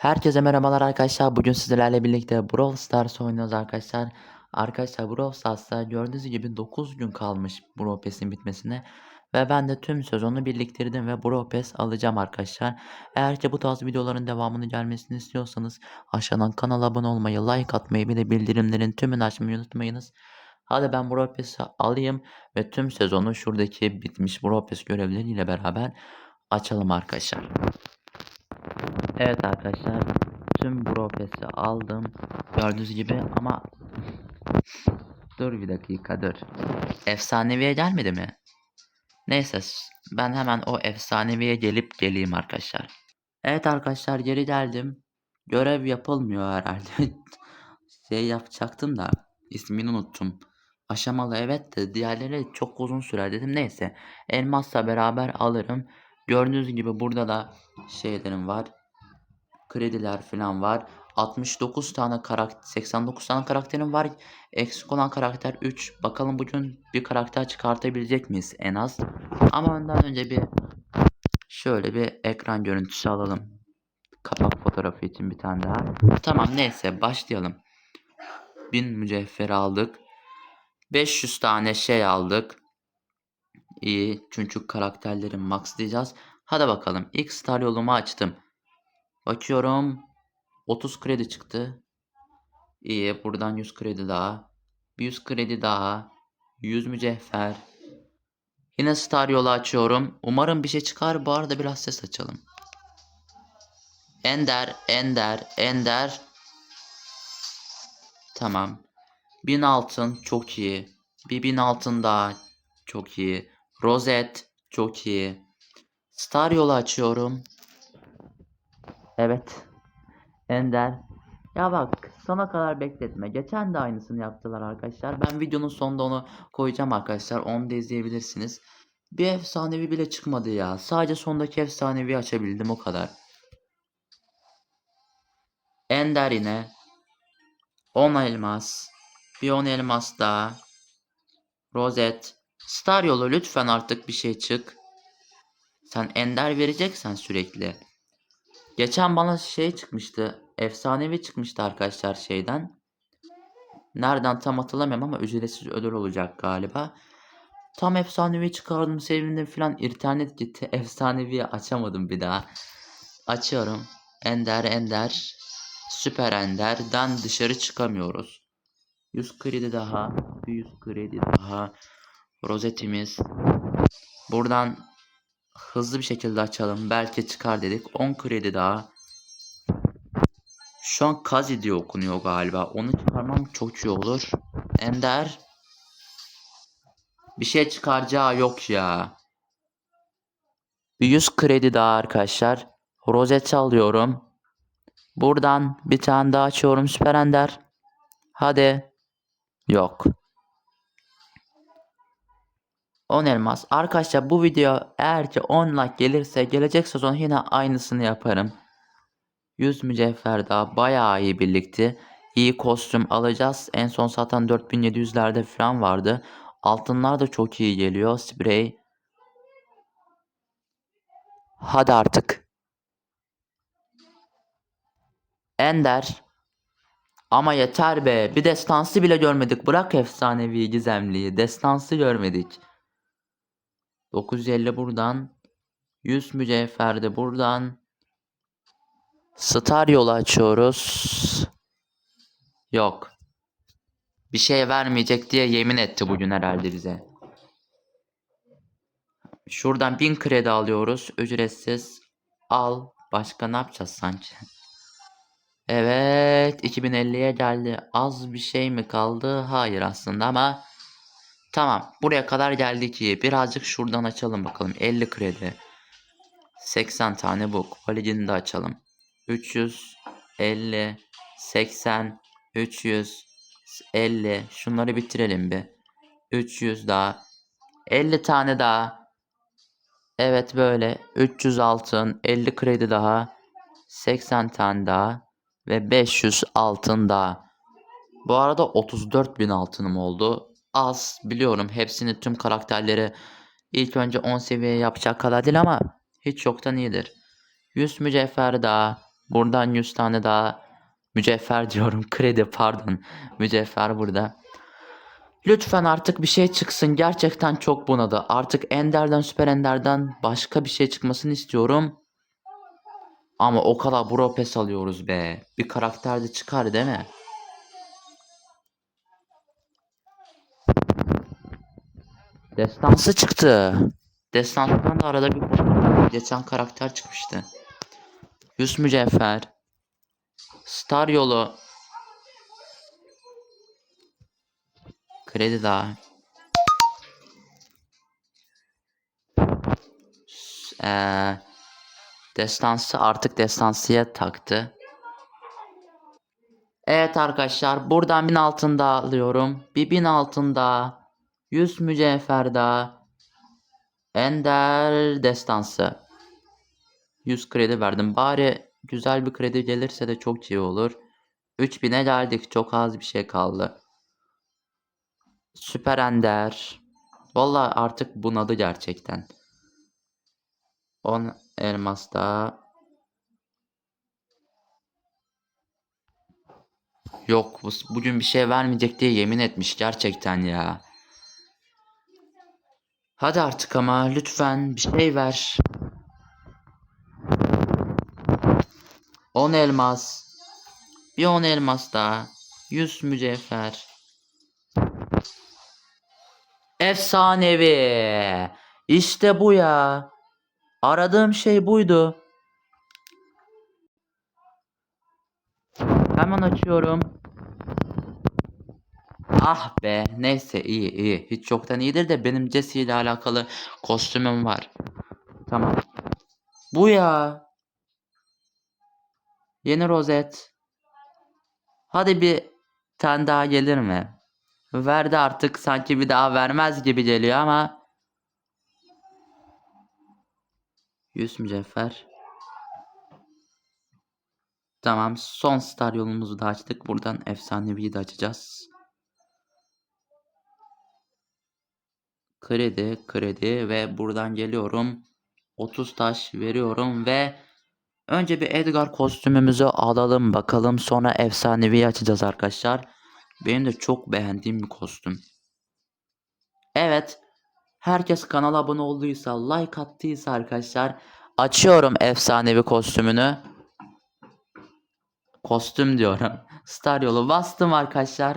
Herkese merhabalar arkadaşlar. Bugün sizlerle birlikte Brawl Stars oynuyoruz arkadaşlar. Arkadaşlar Brawl Stars'ta gördüğünüz gibi 9 gün kalmış Brawl Pass'in bitmesine. Ve ben de tüm sezonu biriktirdim ve Brawl Pass alacağım arkadaşlar. Eğer ki bu tarz videoların devamını gelmesini istiyorsanız aşağıdan kanala abone olmayı, like atmayı bir de bildirimlerin tümünü açmayı unutmayınız. Hadi ben Brawl Pass'i alayım ve tüm sezonu şuradaki bitmiş Brawl Pass görevleriyle beraber açalım arkadaşlar. Evet arkadaşlar tüm Bropes'i aldım gördüğünüz gibi ama dur bir dakika dur efsaneviye gelmedi mi? Neyse ben hemen o efsaneviye gelip geleyim arkadaşlar. Evet arkadaşlar geri geldim. Görev yapılmıyor herhalde. şey yapacaktım da ismini unuttum. Aşamalı evet de diğerleri çok uzun sürer dedim. Neyse elmasla beraber alırım. Gördüğünüz gibi burada da şeylerim var krediler falan var. 69 tane karakter 89 tane karakterim var. Eksik olan karakter 3. Bakalım bugün bir karakter çıkartabilecek miyiz en az. Ama ondan önce bir şöyle bir ekran görüntüsü alalım. Kapak fotoğrafı için bir tane daha. Tamam neyse başlayalım. 1000 mücevher aldık. 500 tane şey aldık. İyi çünkü karakterleri maxlayacağız. Hadi bakalım ilk star yolumu açtım. Bakıyorum 30 kredi çıktı. İyi buradan 100 kredi daha. 100 kredi daha. 100 mücevher. Yine star yolu açıyorum. Umarım bir şey çıkar. Bu arada biraz ses açalım. Ender, Ender, Ender. Tamam. 1000 altın çok iyi. Bir 1000 altın daha çok iyi. Rozet çok iyi. Star yolu açıyorum. Evet. Ender. Ya bak sana kadar bekletme. Geçen de aynısını yaptılar arkadaşlar. Ben videonun sonunda onu koyacağım arkadaşlar. Onu da izleyebilirsiniz. Bir efsanevi bile çıkmadı ya. Sadece sondaki efsanevi açabildim o kadar. Ender yine. 10 elmas. Bir 10 elmas daha. Rozet. Star yolu lütfen artık bir şey çık. Sen ender vereceksen sürekli. Geçen bana şey çıkmıştı. Efsanevi çıkmıştı arkadaşlar şeyden. Nereden tam hatırlamıyorum ama ücretsiz ödül olacak galiba. Tam efsanevi çıkardım sevindim filan. İnternet gitti. Efsanevi açamadım bir daha. Açıyorum. Ender Ender. Süper Ender'den dışarı çıkamıyoruz. 100 kredi daha. 100 kredi daha. Rozetimiz. Buradan hızlı bir şekilde açalım. Belki çıkar dedik. 10 kredi daha. Şu an Kazi diye okunuyor galiba. Onu çıkarmam çok iyi olur. Ender. Bir şey çıkaracağı yok ya. Bir 100 kredi daha arkadaşlar. Rozet alıyorum. Buradan bir tane daha açıyorum Süper Ender. Hadi. Yok. 10 elmas. Arkadaşlar bu video eğer ki 10 like gelirse gelecek sezon yine aynısını yaparım. 100 mücevher daha bayağı iyi birlikte. İyi kostüm alacağız. En son zaten 4700'lerde falan vardı. Altınlar da çok iyi geliyor. Sprey. Hadi artık. Ender. Ama yeter be. Bir destansı bile görmedik. Bırak efsanevi gizemliyi. Destansı görmedik. 950 buradan. 100 mücevher de buradan. Star yolu açıyoruz. Yok. Bir şey vermeyecek diye yemin etti bugün herhalde bize. Şuradan 1000 kredi alıyoruz. Ücretsiz. Al. Başka ne yapacağız sanki? Evet. 2050'ye geldi. Az bir şey mi kaldı? Hayır aslında ama Tamam. Buraya kadar geldik iyi. Birazcık şuradan açalım bakalım. 50 kredi. 80 tane bu. Validini de açalım. 350 80 350 şunları bitirelim bir. 300 daha. 50 tane daha. Evet böyle. 300 altın. 50 kredi daha. 80 tane daha. Ve 500 altın daha. Bu arada 34 bin altınım oldu az biliyorum. Hepsini tüm karakterleri ilk önce 10 seviye yapacak kadar değil ama hiç yoktan iyidir. 100 mücevher daha. Buradan 100 tane daha mücevher diyorum. Kredi pardon. Mücevher burada. Lütfen artık bir şey çıksın. Gerçekten çok bunadı. Artık Ender'den Süper Ender'den başka bir şey çıkmasını istiyorum. Ama o kadar bro pes alıyoruz be. Bir karakter de çıkar değil mi? Destansı çıktı. Destanstan da arada bir geçen karakter çıkmıştı. Yüz mücevher. Star yolu. Kredi daha. Eee destansı artık destansıya taktı. Evet arkadaşlar buradan bin altın daha alıyorum. Bir bin altın 100 mücevher. Ender destansı. 100 kredi verdim. Bari güzel bir kredi gelirse de çok iyi olur. 3000'e geldik. Çok az bir şey kaldı. Süper Ender. Vallahi artık bunadı gerçekten. 10 elmas daha. Yok bu- bugün bir şey vermeyecek diye yemin etmiş gerçekten ya. Hadi artık ama lütfen bir şey ver. 10 elmas. Bir 10 elmas daha. 100 mücevher. Efsanevi. İşte bu ya. Aradığım şey buydu. Hemen açıyorum. Ah be. Neyse iyi iyi. Hiç çoktan iyidir de benim Jesse ile alakalı kostümüm var. Tamam. Bu ya. Yeni rozet. Hadi bir tane daha gelir mi? Verdi artık sanki bir daha vermez gibi geliyor ama. 100 mücevher. Tamam son star yolumuzu da açtık. Buradan efsaneviyi de açacağız. Kredi, kredi ve buradan geliyorum. 30 taş veriyorum ve önce bir Edgar kostümümüzü alalım bakalım. Sonra efsaneviyi açacağız arkadaşlar. Benim de çok beğendiğim bir kostüm. Evet. Herkes kanala abone olduysa, like attıysa arkadaşlar açıyorum efsanevi kostümünü. Kostüm diyorum. Star yolu bastım arkadaşlar.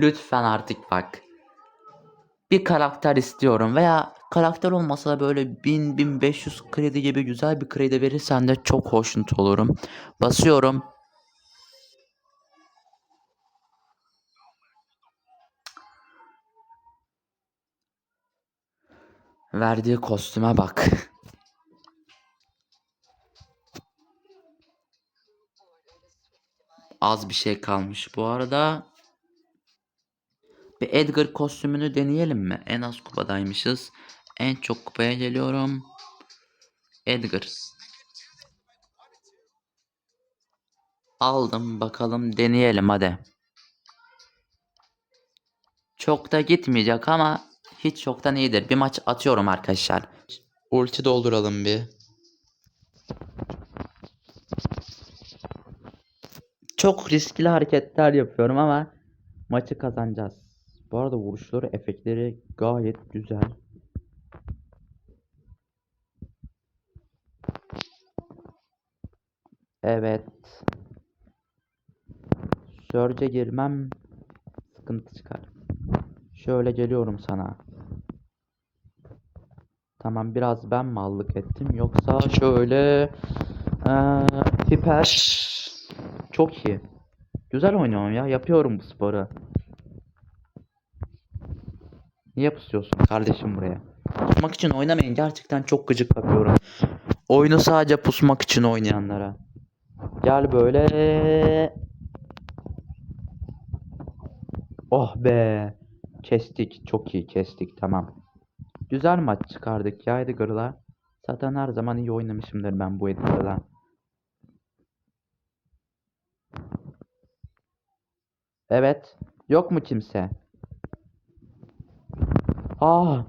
Lütfen artık bak. Bir karakter istiyorum veya karakter olmasa da böyle 1000-1500 kredi gibi güzel bir kredi verirsen de çok hoşnut olurum. Basıyorum. Verdiği kostüme bak. Az bir şey kalmış bu arada. Bir Edgar kostümünü deneyelim mi? En az kupadaymışız. En çok kupaya geliyorum. Edgar. Aldım bakalım deneyelim hadi. Çok da gitmeyecek ama hiç çoktan iyidir. Bir maç atıyorum arkadaşlar. Ulti dolduralım bir. Çok riskli hareketler yapıyorum ama maçı kazanacağız. Bu arada vuruşları, efektleri gayet güzel. Evet. Surge'e girmem sıkıntı çıkar. Şöyle geliyorum sana. Tamam biraz ben mallık ettim yoksa şöyle eee hiper çok iyi. Güzel oynuyorum ya yapıyorum bu sporu. Niye pusuyorsun kardeşim buraya? Pusmak için oynamayın gerçekten çok gıcık kapıyorum. Oyunu sadece pusmak için oynayanlara. Gel böyle. Oh be. Kestik. Çok iyi kestik. Tamam. Güzel maç çıkardık ya Edgar'la. Zaten her zaman iyi oynamışımdır ben bu Edgar'la. Evet. Yok mu kimse? Aa.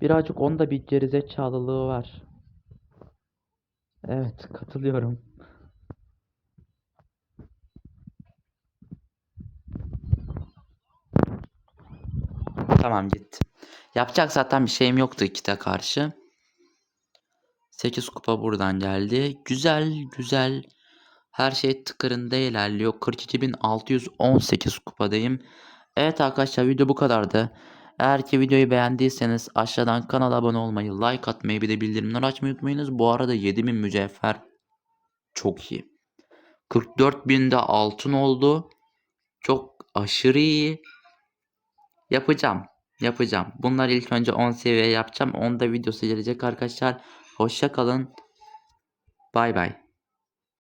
Birazcık onda bir gerizekalılığı var. Evet katılıyorum. Tamam gitti. Yapacak zaten bir şeyim yoktu ikide karşı. 8 kupa buradan geldi. Güzel güzel. Her şey tıkırında ilerliyor. 42.618 kupadayım. Evet arkadaşlar video bu kadardı. Eğer ki videoyu beğendiyseniz aşağıdan kanala abone olmayı, like atmayı bir de bildirimleri açmayı unutmayınız. Bu arada 7000 mücevher çok iyi. 44.000'de altın oldu. Çok aşırı iyi. Yapacağım. Yapacağım. Bunlar ilk önce 10 seviye yapacağım. Onda videosu gelecek arkadaşlar. Hoşça kalın. Bay bay.